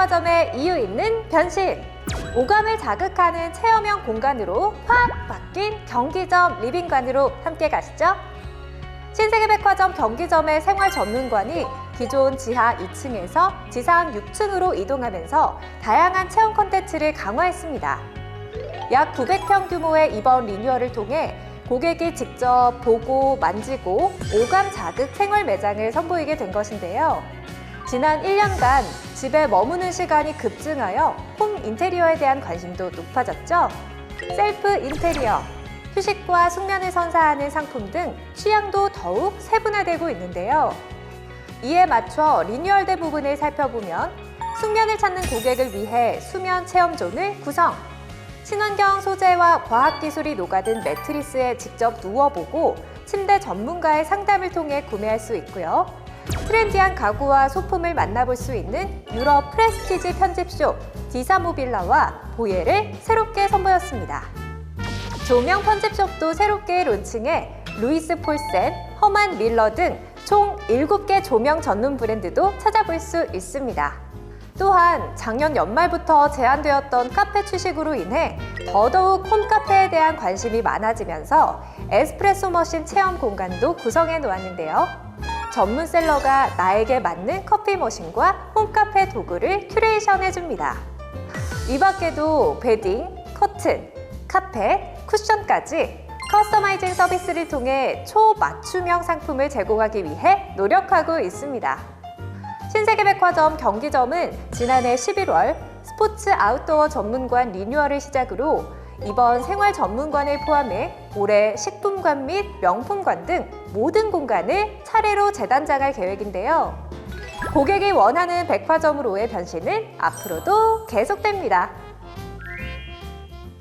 신세계백화점의 이유 있는 변신! 오감을 자극하는 체험형 공간으로 확 바뀐 경기점 리빙관으로 함께 가시죠. 신세계백화점 경기점의 생활 전문관이 기존 지하 2층에서 지상 6층으로 이동하면서 다양한 체험 콘텐츠를 강화했습니다. 약 900평 규모의 이번 리뉴얼을 통해 고객이 직접 보고 만지고 오감 자극 생활 매장을 선보이게 된 것인데요. 지난 1년간 집에 머무는 시간이 급증하여 홈 인테리어에 대한 관심도 높아졌죠. 셀프 인테리어, 휴식과 숙면을 선사하는 상품 등 취향도 더욱 세분화되고 있는데요. 이에 맞춰 리뉴얼된 부분을 살펴보면 숙면을 찾는 고객을 위해 수면 체험존을 구성, 친환경 소재와 과학기술이 녹아든 매트리스에 직접 누워보고 침대 전문가의 상담을 통해 구매할 수 있고요. 트렌디한 가구와 소품을 만나볼 수 있는 유럽 프레스티지 편집숍 디사모빌라와 보예를 새롭게 선보였습니다. 조명 편집숍도 새롭게 론칭해 루이스 폴센, 허만 밀러 등 총 7개 조명 전문 브랜드도 찾아볼 수 있습니다. 또한 작년 연말부터 제한되었던 카페 취식으로 인해 더더욱 홈카페에 대한 관심이 많아지면서 에스프레소 머신 체험 공간도 구성해 놓았는데요. 전문 셀러가 나에게 맞는 커피 머신과 홈카페 도구를 큐레이션 해줍니다. 이 밖에도 베딩, 커튼, 카펫, 쿠션까지 커스터마이징 서비스를 통해 초맞춤형 상품을 제공하기 위해 노력하고 있습니다. 신세계백화점 경기점은 지난해 11월 스포츠 아웃도어 전문관 리뉴얼을 시작으로 이번 생활 전문관을 포함해 올해 식품관 및 명품관 등 모든 공간을 차례로 재단장할 계획인데요. 고객이 원하는 백화점으로의 변신은 앞으로도 계속됩니다.